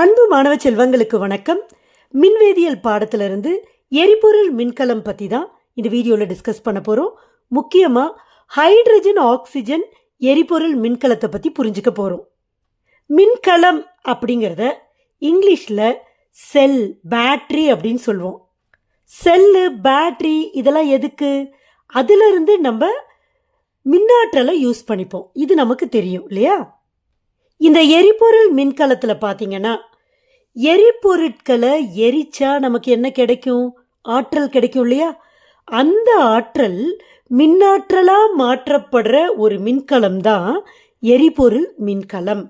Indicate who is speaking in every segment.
Speaker 1: அன்பு மாணவ செல்வங்களுக்கு வணக்கம். மின்வேதியியல் பாடத்திலிருந்து எரிபொருள் மின்கலம் பற்றி தான் இந்த வீடியோவில் டிஸ்கஸ் பண்ண போகிறோம் முக்கியமாக ஹைட்ரஜன் ஆக்சிஜன் எரிபொருள் மின்கலத்தை பற்றி புரிஞ்சுக்க போகிறோம் மின்கலம் அப்படிங்கிறத இங்கிலீஷில் செல் பேட்ரி அப்படின்னு சொல்லுவோம் செல்லு பேட்ரி இதெல்லாம் எதுக்கு? அதிலிருந்து நம்ம மின்னாற்றலை யூஸ் பண்ணிப்போம். இது நமக்கு தெரியும் இல்லையா? இந்த எரிபொருள் மின்கலத்தில் பார்த்தீங்கன்னா எரிபொருட்களை எரிச்சா நமக்கு என்ன கிடைக்கும்? ஆற்றல் கிடைக்கும் இல்லையா? அந்த ஆற்றல் மின்னாற்றலாக மாற்றப்படுற ஒரு மின்கலம் தான் எரிபொருள் மின்கலம்.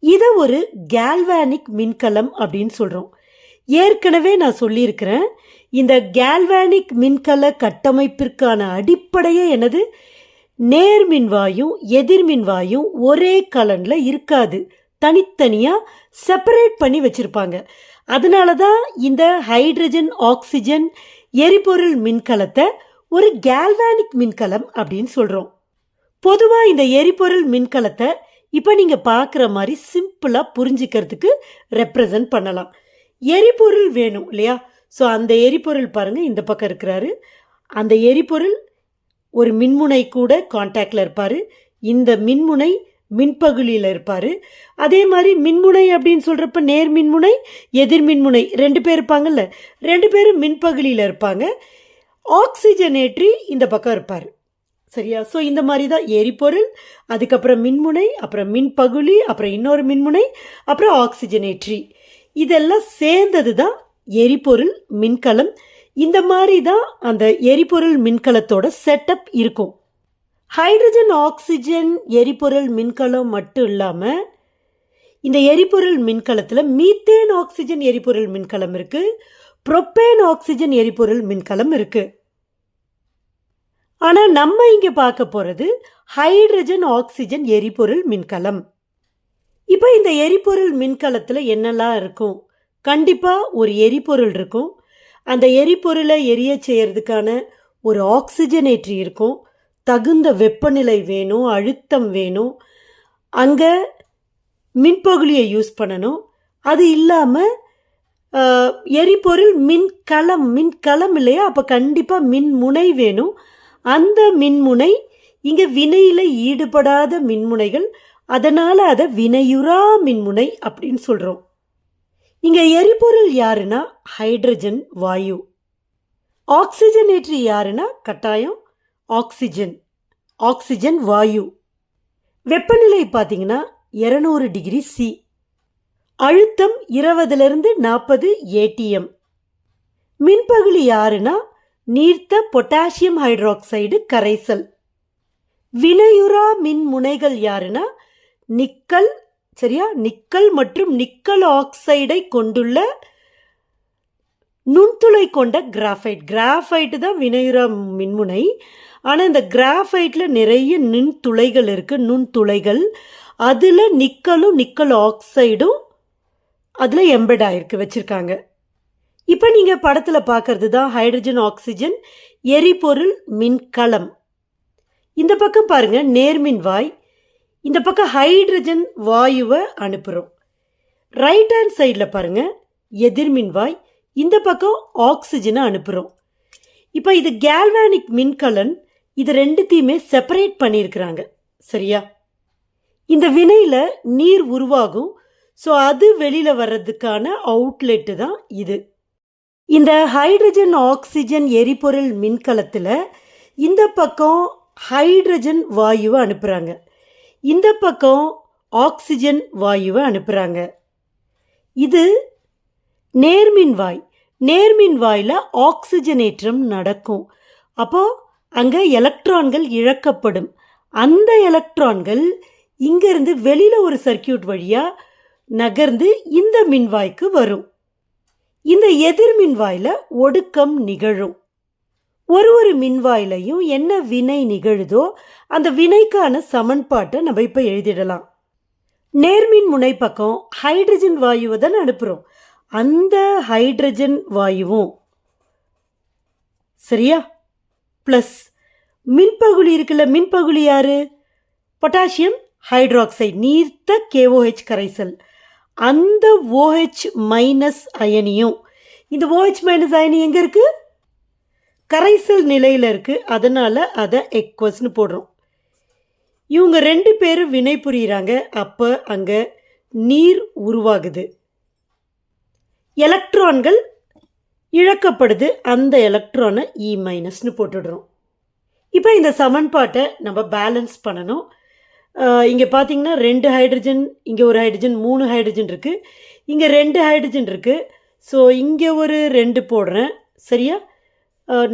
Speaker 1: இதை ஒரு கேல்வானிக் மின்கலம் அப்படின்னு சொல்கிறோம் ஏற்கனவே நான் சொல்லியிருக்கிறேன் இந்த கேல்வானிக் மின்கல கட்டமைப்பிற்கான அடிப்படையே என்னது? நேர்மின்வாயும் எதிர்மின்வாயும் ஒரே கலனில் இருக்காது. தனித்தனியாக செப்பரேட் பண்ணி வச்சுருப்பாங்க. அதனால தான் இந்த ஹைட்ரஜன் ஆக்சிஜன் எரிபொருள் மின்கலத்தை ஒரு கேல்வானிக் மின்கலம் அப்படின்னு சொல்கிறோம் பொதுவாக இந்த எரிபொருள் மின்கலத்தை இப்போ நீங்கள் பார்க்குற மாதிரி சிம்பிளாக புரிஞ்சுக்கிறதுக்கு ரெப்ரசன்ட் பண்ணலாம். எரிபொருள் வேணும் இல்லையா? ஸோ அந்த எரிபொருள் பாருங்கள் இந்த பக்கம் இருக்கிறாரு. அந்த எரிபொருள் ஒரு மின்முனை கூட காண்டாக்டில் இருப்பார். இந்த மின்முனை மின்பகுலியில் இருப்பார். அதே மாதிரி மின்முனை அப்படின்னு சொல்கிறப்ப நேர் மின்முனை எதிர் மின்முனை ரெண்டு பேர் இருப்பாங்கல்ல? ரெண்டு பேரும் மின்பகுலியில் இருப்பாங்க. ஆக்சிஜனேற்றி இந்த பக்கம் இருப்பார். சரியா? ஸோ இந்த மாதிரி தான் எரிபொருள் அதுக்கப்புறம் மின்முனை அப்புறம் மின்பகுளி அப்புறம் இன்னொரு மின்முனை அப்புறம் ஆக்சிஜனேற்றி. இதெல்லாம் சேர்ந்தது தான் எரிபொருள் மின்கலம். இந்த மாதிரி தான் அந்த எரிபொருள் மின்கலத்தோட செட்டப் இருக்கும். ஹைட்ரஜன் ஆக்சிஜன் எரிபொருள் மின்கலம் மட்டும் இல்லாமல் இந்த எரிபொருள் மின்கலத்தில் மீத்தேன் ஆக்சிஜன் எரிபொருள் மின்கலம் இருக்குது ப்ரொப்பேன் ஆக்சிஜன் எரிபொருள் மின்கலம் இருக்குது ஆனால் நம்ம இங்கே பார்க்க போகிறது ஹைட்ரஜன் ஆக்சிஜன் எரிபொருள் மின்கலம். இப்போ இந்த எரிபொருள் மின்கலத்தில் என்னெல்லாம் இருக்கும்? கண்டிப்பாக ஒரு எரிபொருள் இருக்கும். அந்த எரிபொருளை எரிய செய்கிறதுக்கான ஒரு ஆக்சிஜனேற்றி இருக்கும். தகுந்த வெப்பநிலை வேணும் அழுத்தம் வேணும். அங்கே மின்பகுலியை யூஸ் பண்ணணும். அது இல்லாமல் எரிபொருள் மின்கலம் மின்கலம் இல்லையா? அப்போ கண்டிப்பாக மின்முனை வேணும். அந்த மின்முனை இங்கே வினையில் ஈடுபடாத மின்முனைகள் அதனால் அதை வினையுறா மின்முனை அப்படின்னு சொல்கிறோம் இங்கே எரிபொருள் யாருன்னா? ஹைட்ரஜன் வாயு. ஆக்சிஜனேற்றி யாருன்னா? கட்டாயம் ஆக்சிஜன். ஆக்சிஜன் வாயு. வெப்பநிலை பார்த்தீங்கன்னா இரநூறு டிகிரி சி அழுத்தம் இருபதுலேருந்து நாற்பது ஏடிஎம் மின்பகுளி யாருன்னா நீர்த்த பொட்டாசியம் ஹைட்ராக்சைடு கரைசல். வினையுறா மின் முனைகள் யாருன்னா நிக்கல் சரியா? நிக்கல் மற்றும் நிக்கல் ஆக்சைடை கொண்டுள்ள நுண்துளை கொண்ட கிராஃபைட். கிராஃபைட்டு தான் வினையுற மின்முனை. ஆனால் இந்த கிராஃபைட்டில் நிறைய நுண்துளைகள் இருக்குது நுண்துளைகள். அதில் நிக்கலும் நிக்கல் ஆக்சைடும் அதில் எம்பெட் ஆகிருக்கு வச்சுருக்காங்க. இப்போ நீங்கள் படத்தில் பார்க்கறது தான் ஹைட்ரஜன் ஆக்சிஜன் எரிபொருள் மின்கலம். இந்த பக்கம் பாருங்கள் நேர்மின் வாய். இந்த பக்கம் ஹைட்ரஜன் வாயுவை அனுப்புகிறோம் ரைட் ஹேண்ட் சைடில் பாருங்கள் எதிர்மின் வாய். இந்த பக்கம் ஆக்சிஜனை அனுப்புகிறோம் இப்போ இது கேல்வானிக் மின்கலன் இது ரெண்டுத்தையுமே செப்பரேட் பண்ணியிருக்கிறாங்க. சரியா? இந்த வினையில் நீர் உருவாகும். ஸோ அது வெளியில் வர்றதுக்கான அவுட்லெட்டு தான் இது. இந்த ஹைட்ரஜன் ஆக்சிஜன் எரிபொருள் மின்கலத்தில் இந்த பக்கம் ஹைட்ரஜன் வாயுவை அனுப்புகிறாங்க இந்த பக்கம் ஆக்சிஜன் வாயுவை அனுப்புகிறாங்க இது நேர்மின்வாய் நேர்மின்வாயில் நேர்மின் வாயில் ஆக்சிஜனேற்றம் நடக்கும். அப்போது அங்கே எலக்ட்ரான்கள் இழக்கப்படும். அந்த எலக்ட்ரான்கள் இங்கேருந்து வெளியில் ஒரு சர்க்கியூட் வழியாக நகர்ந்து இந்த மின்வாய்க்கு வரும். இந்த எதிர் மின்வாயில் ஒடுக்கம் நிகழும். ஒரு ஒரு மின்வாயிலையும் என்ன வினை நிகழுதோ அந்த வினைக்கான சமன்பாட்டை நம்ம இப்போ எழுதிடலாம். நேர்மின் முனை பக்கம் ஹைட்ரஜன் வாயுவை தான் அனுப்புகிறோம் அந்த ஹைட்ரஜன் வாயுவும். சரியா? ப்ளஸ் மின்பகுளி இருக்குல்ல மின்பகுளி யாரு? பொட்டாசியம் ஹைட்ராக்சைடு நீர்த்த கேஓஹெச் கரைசல். அந்த ஓஹெச் மைனஸ் அயனியும். இந்த ஓஹெச் மைனஸ் அயனி எங்கே இருக்குது கரைசல் நிலையில் இருக்குது அதனால் அதை எக்வஸ்னு போடுறோம். இவங்க ரெண்டு பேரும் வினை புரிகிறாங்க அப்போ அங்கே நீர் உருவாகுது. எலக்ட்ரான்கள் இழக்கப்படுது அந்த எலக்ட்ரானை e இ மைனஸ்னு போட்டுடுறோம். இப்போ இந்த சமன்பாட்டை நம்ம பேலன்ஸ் பண்ணணும். இங்கே பார்த்தீங்கன்னா ரெண்டு ஹைட்ரஜன் இங்கே ஒரு ஹைட்ரஜன் மூணு ஹைட்ரஜன் இருக்குது இங்கே ரெண்டு ஹைட்ரஜன் இருக்குது ஸோ இங்கே ஒரு ரெண்டு போடுறேன். சரியா?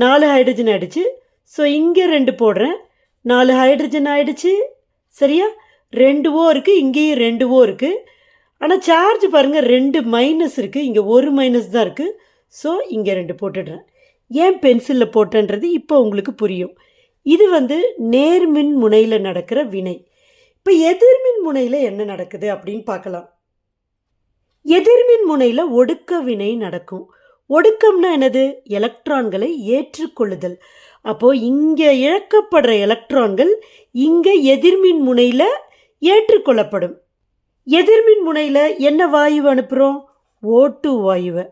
Speaker 1: நாலு ஹைட்ரஜன் ஆகிடுச்சு ஸோ இங்கே ரெண்டு போடுறேன். நாலு ஹைட்ரஜன் ஆகிடுச்சு சரியா? ரெண்டு ஓ இருக்குது இங்கேயும் ரெண்டு ஓ இருக்குது ஆனால் சார்ஜ் பாருங்கள் ரெண்டு மைனஸ் இருக்குது இங்கே ஒரு மைனஸ் தான் இருக்குது ஸோ இங்கே ரெண்டு போட்டுடுறேன். ஏன் பென்சிலில் போட்டேன்றது இப்போ உங்களுக்கு புரியும். இது வந்து நேர்மின் முனையில் நடக்கிற வினை. இப்போ எதிர்மின் முனையில் என்ன நடக்குது அப்படின்னு பார்க்கலாம். எதிர்மின் முனையில் ஒடுக்க வினை நடக்கும். ஒடுக்கம்னா என்னது? எலக்ட்ரான்களை ஏற்றுக்கொள்ளுதல். அப்போது இங்கே இழக்கப்படுற எலக்ட்ரான்கள் இங்கே எதிர்மின் முனையில் ஏற்றுக்கொள்ளப்படும். எதிர்மின் முனையில் என்ன வாயு அனுப்புகிறோம் ஓட்டு வாயுவை.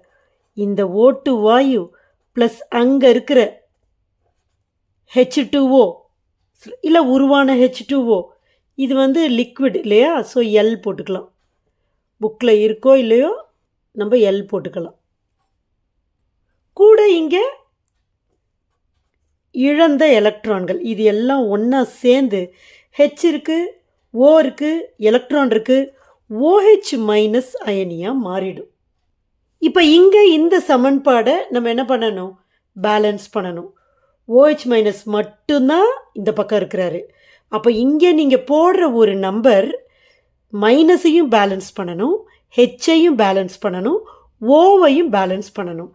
Speaker 1: இந்த ஓட்டு வாயு ப்ளஸ் அங்கே இருக்கிற ஹெச் டூஓ இல்லை உருவான ஹெச் டூஓ இது வந்து லிக்விட் இல்லையா? ஸோ எல் போட்டுக்கலாம். புக்கில் இருக்கோ இல்லையோ நம்ம எல் போட்டுக்கலாம். கூட இங்கே இழந்த எலக்ட்ரான்கள் இது எல்லாம் ஒன்றா சேர்ந்து ஹெச் இருக்குது ஓ இருக்குது எலக்ட்ரான் இருக்குது ஓஹெச் மைனஸ் அயனியாக மாறிடும். இப்போ இங்கே இந்த சமன்பாடை நம்ம என்ன பண்ணணும்? பேலன்ஸ் பண்ணணும். ஓஹெச் மைனஸ் மட்டும்தான் இந்த பக்கம் இருக்கிறாரு. அப்போ இங்கே நீங்கள் போடுற ஒரு நம்பர் மைனஸையும் பேலன்ஸ் பண்ணணும். ஹெச்சையும் பேலன்ஸ் பண்ணணும். ஓவையும் பேலன்ஸ் பண்ணணும்.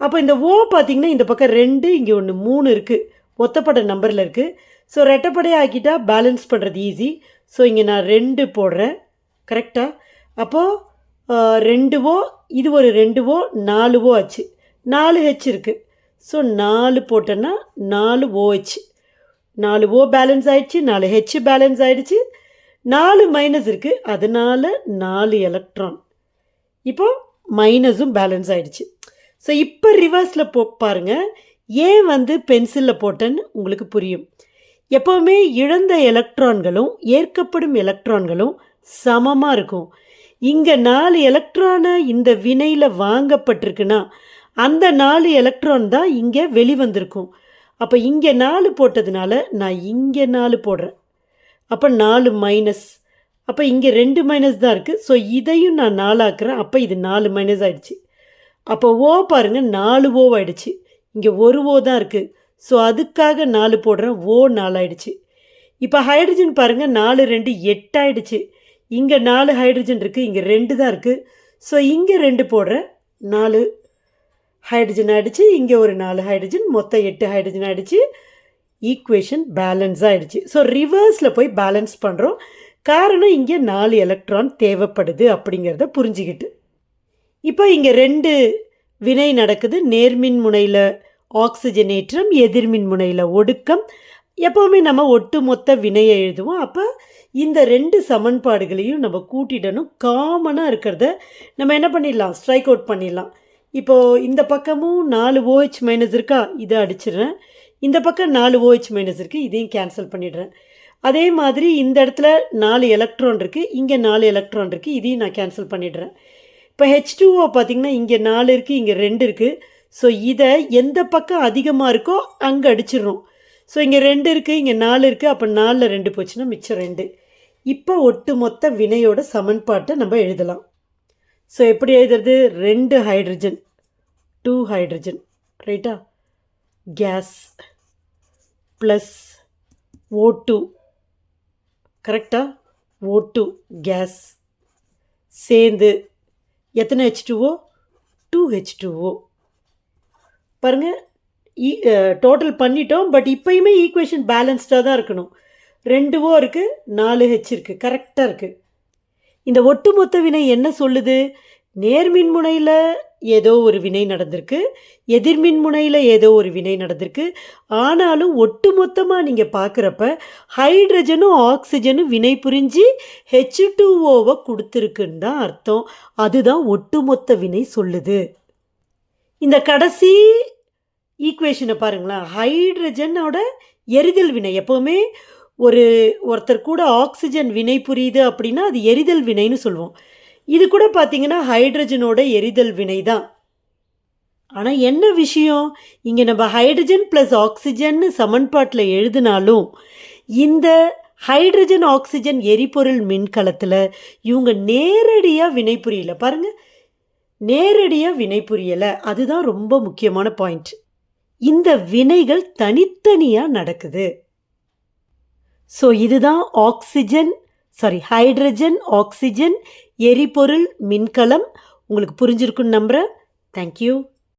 Speaker 1: அப்போ இந்த ஓ பார்த்தீங்கன்னா இந்த பக்கம் ரெண்டு இங்கே ஒன்று மூணு இருக்குது ஒத்தப்பட்ட நம்பரில் இருக்குது ஸோ ரெட்டப்படையாக ஆக்கிட்டால் பேலன்ஸ் பண்ணுறது ஈஸி ஸோ இங்கே நான் ரெண்டு போடுறேன். கரெக்டாக அப்போது ரெண்டு ஓ இது ஒரு ரெண்டு ஓ நாலு ஓ ஆச்சு. நாலு ஹெச் இருக்குது ஸோ நாலு போட்டேன்னா நாலு ஓஹெச் நாலு ஓ பேலன்ஸ் ஆயிடுச்சு நாலு ஹெச் பேலன்ஸ் ஆயிடுச்சு. நாலு மைனஸ் இருக்குது அதனால் நாலு எலக்ட்ரான் இப்போது மைனஸும் பேலன்ஸ் ஆயிடுச்சு. ஸோ இப்போ ரிவர்ஸில் போ பாருங்கள் ஏன் வந்து பென்சிலில் போட்டேன்னு உங்களுக்கு புரியும். எப்போவுமே இழந்த எலக்ட்ரான்களும் ஏற்கப்படும் எலக்ட்ரான்களும் சமமாக இருக்கும். இங்கே நாலு எலக்ட்ரானை இந்த வினையில் வாங்கப்பட்டிருக்குன்னா அந்த நாலு எலக்ட்ரான் தான் இங்கே வெளிவந்திருக்கும். அப்போ இங்கே நாலு போட்டதுனால நான் இங்கே நாலு போடுறேன். அப்போ நாலு மைனஸ் அப்போ இங்கே ரெண்டு மைனஸ் தான் இருக்குது ஸோ இதையும் நான் நாலாக்குறேன். அப்போ இது நாலு மைனஸ் ஆகிடுச்சு அப்போ ஓ பாருங்கள் நாலு ஓ ஆயிடுச்சு. இங்கே ஒரு ஓ தான் இருக்குது ஸோ அதுக்காக நாலு போடுறேன். ஓ நாலாயிடுச்சு. இப்போ ஹைட்ரஜன் பாருங்கள் நாலு ரெண்டு எட்டாயிடுச்சு. இங்கே நாலு ஹைட்ரஜன் இருக்குது இங்கே ரெண்டு தான் இருக்குது ஸோ இங்கே ரெண்டு போடுறேன் நாலு ஹைட்ரஜன் ஆகிடுச்சு இங்கே ஒரு நாலு ஹைட்ரஜன் மொத்தம் எட்டு ஹைட்ரஜன் ஆகிடுச்சு ஈக்குவேஷன் பேலன்ஸ் ஆகிடுச்சு ஸோ ரிவர்ஸில் போய் பேலன்ஸ் பண்ணுறோம் காரணம் இங்கே நாலு எலக்ட்ரான் தேவைப்படுது அப்படிங்கிறத புரிஞ்சுக்கிட்டு. இப்போ இங்கே ரெண்டு வினை நடக்குது. நேர்மின் முனையில் ஆக்சிஜனேற்றம் எதிர்மின் முனையில் ஒடுக்கம். எப்போவுமே நம்ம ஒட்டு மொத்த வினையை எழுதுவோம். அப்போ இந்த ரெண்டு சமன்பாடுகளையும் நம்ம கூட்டிடணும். காமனாக இருக்கிறத நம்ம என்ன பண்ணிடலாம்? ஸ்ட்ரைக் அவுட் பண்ணிடலாம். இப்போது இந்த பக்கமும் நாலு ஓஹெச் மைனஸ் இருக்கா? இதை அடிச்சிடுறேன். இந்த பக்கம் நாலு ஓஹெச் மைனஸ் இருக்குது இதையும் கேன்சல் பண்ணிடுறேன். அதே மாதிரி இந்த இடத்துல நாலு எலக்ட்ரான் இருக்குது இங்கே நாலு எலக்ட்ரான் இருக்குது இதையும் நான் கேன்சல் பண்ணிடுறேன். இப்போ ஹெச் டூஓ பார்த்தீங்கன்னா இங்கே நாலு இருக்குது இங்கே ரெண்டு இருக்குது ஸோ இதை எந்த பக்கம் அதிகமாக இருக்கோ அங்கே அடிச்சிடுறோம். ஸோ இங்கே ரெண்டு இருக்குது இங்கே நாலு இருக்குது அப்போ நாலில் ரெண்டு போச்சுன்னா மிச்சம் ரெண்டு. இப்போ ஒட்டு மொத்த வினையோட சமன்பாட்டை நம்ம எழுதலாம். ஸோ எப்படி எழுதுறது? ரெண்டு ஹைட்ரஜன் டூ ஹைட்ரஜன் ரைட்டா கேஸ் ப்ளஸ் ஓ டூ கரெக்டாக ஓ டூ கேஸ் சேர்ந்து எத்தனை H two O two H two O பாருங்கள் E, uh, டோட்டல் பண்ணிட்டோம் பட் இப்போயுமே ஈக்குவேஷன் பேலன்ஸ்டாக தான் இருக்கணும். ரெண்டு ஓ இருக்குது நாலு ஹெச் இருக்குது கரெக்டாக இருக்குது இந்த ஒட்டுமொத்த வினை என்ன சொல்லுது? நேர்மின் முனையில் ஏதோ ஒரு வினை நடந்திருக்கு எதிர்மின் முனையில் ஏதோ ஒரு வினை நடந்திருக்கு. ஆனாலும் ஒட்டுமொத்தமாக நீங்கள் பார்க்குறப்ப ஹைட்ரஜனும் ஆக்சிஜனும் வினை புரிஞ்சு ஹெச் டூஓவை கொடுத்துருக்குன்னு தான் அர்த்தம். அதுதான் ஒட்டுமொத்த வினை சொல்லுது. இந்த கடைசி ஈக்குவேஷனை பாருங்களேன். ஹைட்ரஜனோட எரிதல் வினை. எப்போவுமே ஒரு ஒருத்தர் கூட ஆக்சிஜன் வினை புரியுது அப்படின்னா அது எரிதல் வினைன்னு சொல்லுவோம் இது கூட பார்த்திங்கன்னா ஹைட்ரஜனோட எரிதல் வினை தான். ஆனால் என்ன விஷயம்? இங்கே நம்ம ஹைட்ரஜன் ப்ளஸ் ஆக்சிஜன்னு சமன்பாட்டில் எழுதினாலும் இந்த ஹைட்ரஜன் ஆக்சிஜன் எரிபொருள் மின்கலத்தில் இவங்க நேரடியாக வினை புரியல. பாருங்கள் நேரடியாக வினை புரியலை. அதுதான் ரொம்ப முக்கியமான பாயிண்ட் இந்த வினைகள் தனித்தனியாக நடக்குது. ஸோ இதுதான் ஆக்சிஜன் சாரி ஹைட்ரஜன் ஆக்சிஜன் எரிபொருள் மின்கலம். உங்களுக்கு புரிஞ்சிருக்குன்னு நம்புகிறேன் தேங்க்யூ